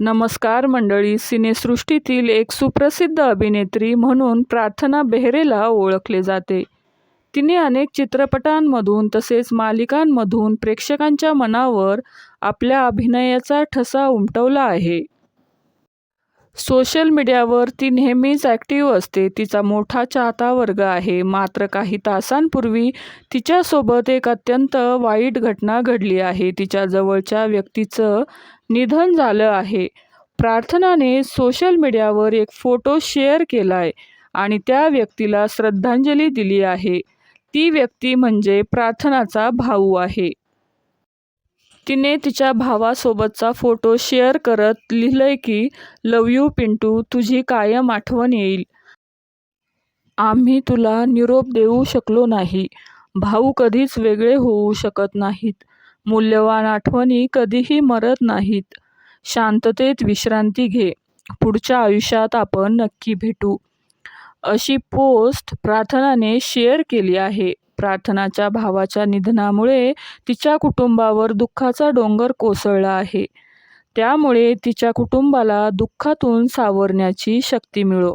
नमस्कार मंडळी सिनेसृष्टीतील एक सुप्रसिद्ध अभिनेत्री म्हणून प्रार्थना बेहरेला ओळखले जाते. तिने अनेक चित्रपटांमधून तसेच मालिकांमधून प्रेक्षकांच्या मनावर आपल्या अभिनयाचा ठसा उमटवला आहे. सोशल मीडियावर ती नेहमीच ॲक्टिव्ह असते. तिचा मोठा चाहता वर्ग आहे. मात्र काही तासांपूर्वी तिच्यासोबत एक अत्यंत वाईट घटना घडली आहे. तिच्या जवळच्या व्यक्तीचं निधन झालं आहे. प्रार्थनाने सोशल मीडियावर एक फोटो शेअर केला आहे आणि त्या व्यक्तीला श्रद्धांजली दिली आहे. ती व्यक्ती म्हणजे प्रार्थनाचा भाऊ आहे. तिने तिच्या भावासोबतचा फोटो शेअर करत लिहिलंय की लव यू पिंटू तुझी कायम आठवण येईल. आम्ही तुला निरोप देऊ शकलो नाही. भाऊ कधीच वेगळे होऊ शकत नाहीत. मूल्यवान आठवणी कधीही मरत नाहीत. शांततेत विश्रांती घे. पुढच्या आयुष्यात आपण नक्की भेटू. अशी पोस्ट प्रार्थनाने शेअर केली आहे. प्रार्थनाच्या भावाच्या निधनामुळे तिच्या कुटुंबावर दुःखाचा डोंगर कोसळला आहे. त्यामुळे तिच्या कुटुंबाला दुःखातून सावरण्याची शक्ती मिळो.